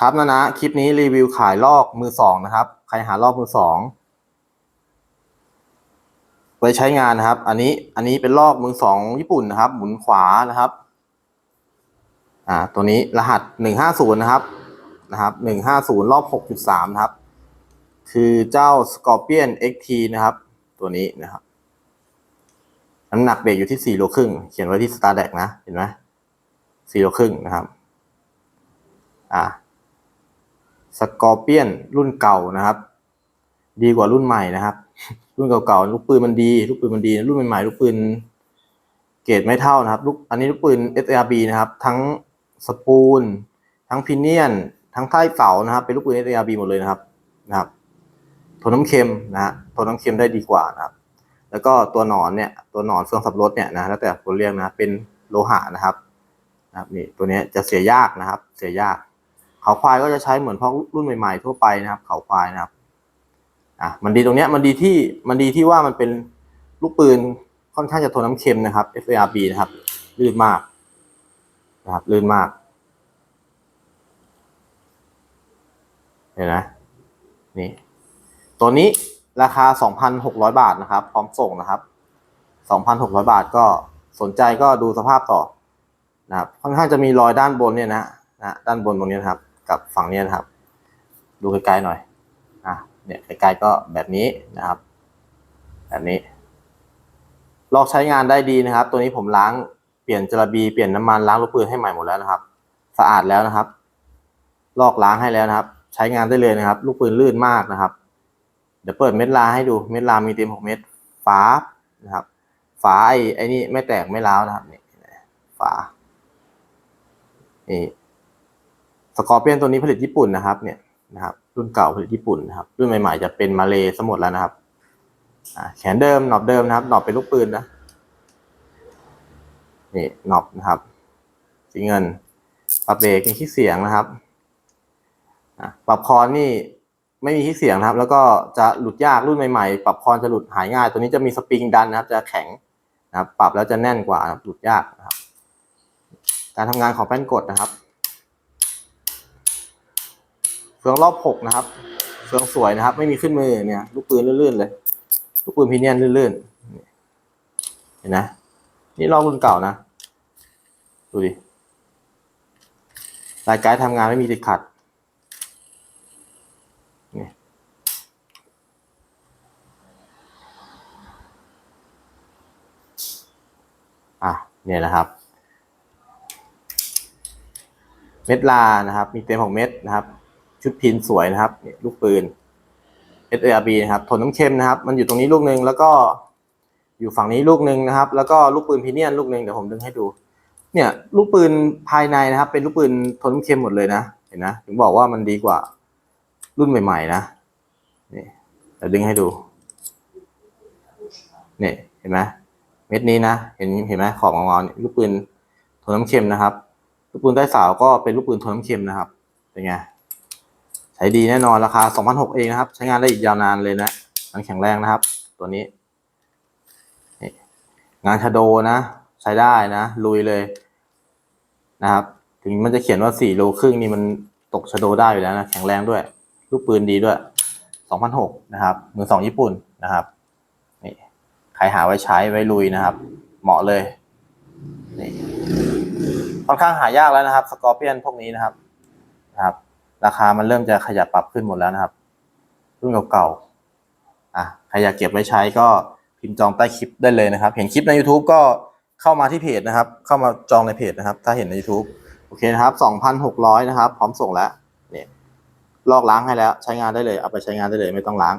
ครับนะนะคลิปนี้รีวิวขายลอกมือสองนะครับ ใครหาลอกมือสองไว้ใช้งานนะครับ อันนี้อันนี้เป็นลอกมือสองญี่ปุ่นนะครับ หมุนขวานะครับ อ่า ตัวนี้รหัสหนึ่งห้าศูนย์นะครับนะครับหนึ่งห้าศูนย์รอบหกจุดสามนะครับ คือเจ้า Scorpion XT นะครับ ตัวนี้นะครับน้ำหนักเบรกอยู่ที่สี่โลครึ่งเขียนไว้ที่ Star d e c นะ เห็นไหมสี่โลครึ่งนะครับ อ่า สกอร์เปียนรุ่นเก่านะครับ ดีกว่ารุ่นใหม่นะครับ รุ่นเก่าๆลูกปืนมันดี ลูกปืนมันดี รุ่นใหม่ๆลูกปืนเกรดไม่เท่านะครับลูกอันนี้ลูกปืน SRB นะครับ ทั้งสปูลทั้งพินเนียน ทั้งใต้เสานะครับ เป็นลูกปืน SRB หมดเลยนะครับนะครับทนน้ำเค็มนะฮะทนน้ำเค็มได้ดีกว่านะครับ แล้วก็ตัวหนอนเนี่ยตัวหนอนเฟืองสับรถเนี่ยนะแล้วแต่คนเรียกนะเป็นโลหะนะครับนะครับนี่ตัวเนี้ยจะเสียยากนะครับ เสียยาก เขาควายก็จะใช้เหมือนพวกรุ่นใหม่ๆทั่วไปนะครับ เขาควายนะครับอะมันดีตรงเนี้ยมันดีที่มันดีที่ว่ามันเป็นลูกปืนค่อนข้างจะทนน้ำเค็มนะครับ FARB นะครับลื่นมากนะครับลื่นมากเห็นไหมนี่ตัวนี้ราคา 2,600 บาทนะครับ พร้อมส่งนะครับ 2,600 บาทก็สนใจก็ดูสภาพต่อนะครับค่อนข้างจะมีรอยด้านบนเนี่ยนะนะด้านบนตรงนี้นะครับ กับฝั่งนี้นะครับ ดูไกลๆหน่อยอะเนี่ยไกลๆก็แบบนี้นะครับ แบบนี้ ลอกใช้งานได้ดีนะครับ ตัวนี้ผมล้างเปลี่ยนจระบีเปลี่ยนน้ำมันล้างลูกปืนให้ใหม่หมดแล้วนะครับ สะอาดแล้วนะครับ ลอกล้างให้แล้วนะครับ ใช้งานได้เลยนะครับ ลูกปืนลื่นมากนะครับ เดี๋ยวเปิดเม็ดลาให้ดูเม็ดลามีเต็มหกเม็ดฝานะครับฝาไอ้ไอ้นี่ไม่แตกไม่ร้าวนะครับนี่ฝานี่ สกอร์เปียนตัวนี้ผลิตญี่ปุ่นนะครับ เนี่ยนะครับรุ่นเก่าผลิตญี่ปุ่นนะครับ รุ่นใหม่ๆจะเป็นมาเลสหมดแล้วนะครับแขนเดิมหนอบเดิมนะครับหนอบเป็นลูกปืนนะนี่หนอบนะครับ สีเงิน ปรับเบรกมีขี้เสียงนะครับปรับคอนนี่ไม่มีขี้เสียงนะครับ แล้วก็จะหลุดยากรุ่นใหม่ๆ ปรับคอนจะหลุดหายง่าย ตัวนี้จะมีสปริงดันนะครับ จะแข็งนะครับ ปรับแล้วจะแน่นกว่าหลุดยากนะครับ การทำงานของแป้นกดนะครับ เฟืองรอบหกนะครับ เฟืองสวยนะครับ ไม่มีขึ้นมือเนี่ย ลูกปืนลื่นๆเลย ลูกปืนพีเนียนลื่นๆเห็นนะนี่ลอกรุ่นเก่านะ ดูดิรายการทำงานไม่มีติดขัดนี่อะเนี่ยนะครับ เม็ดลานะครับ มีเต็มของเม็ดนะครับ ชุดพินสวยนะครับเนี่ยลูกปืน SARB นะครับทนน้ำเค็มนะครับ มันอยู่ตรงนี้ลูกหนึ่งแล้วก็อยู่ฝั่งนี้ลูกหนึ่งนะครับ แล้วก็ลูกปืนพีเนียนลูกหนึ่งเดี๋ยวผมดึงให้ดู เนี่ย ลูกปืนภายในนะครับ เป็นลูกปืนทนน้ำเค็มหมดเลยนะเห็นนะถึงบอกว่ามันดีกว่ารุ่นใหม่ ๆ นะนี่เดี๋ยวดึงให้ดูเนี่ยเห็นไหมเม็ดนี้นะเห็นเห็นไหมขอบงอๆเนี่ยลูกปืนทนน้ำเค็มนะครับ ลูกปืนใต้สาวก็เป็นลูกปืนทนน้ำเค็มนะครับเป็นไง ใช้ดีแน่นอนราคา2,006เองนะครับ ใช้งานได้อีกยาวนานเลยนะมันแข็งแรงนะครับ ตัวนี้ งานชาโดนะ ใช้ได้นะ ลุยเลยนะครับ ถึงมันจะเขียนว่า4โลครึ่งนี่มันตกชาโดได้อยู่แล้วนะแข็งแรงด้วย ลูกปืนดีด้วย2,006นะครับมือสองญี่ปุ่นนะครับนี่ใครหาไว้ใช้ไว้ลุยนะครับ เหมาะเลยนี่ค่อนข้างหายากแล้วนะครับ สกอร์เปียนพวกนี้นะครับนะครับ ราคามันเริ่มจะขยับปรับขึ้นหมดแล้วนะครับ รุ่นเก่าๆอะใครอยากเก็บไว้ใช้ก็พิมพ์จองใต้คลิปได้เลยนะครับ เห็นคลิปใน YouTube ก็เข้ามาที่เพจนะครับ เข้ามาจองในเพจนะครับ ถ้าเห็นใน YouTube โอเคนะครับ2,600นะครับ พร้อมส่งแล้วเนี่ยลอกล้างให้แล้วใช้งานได้เลย เอาไปใช้งานได้เลยไม่ต้องล้าง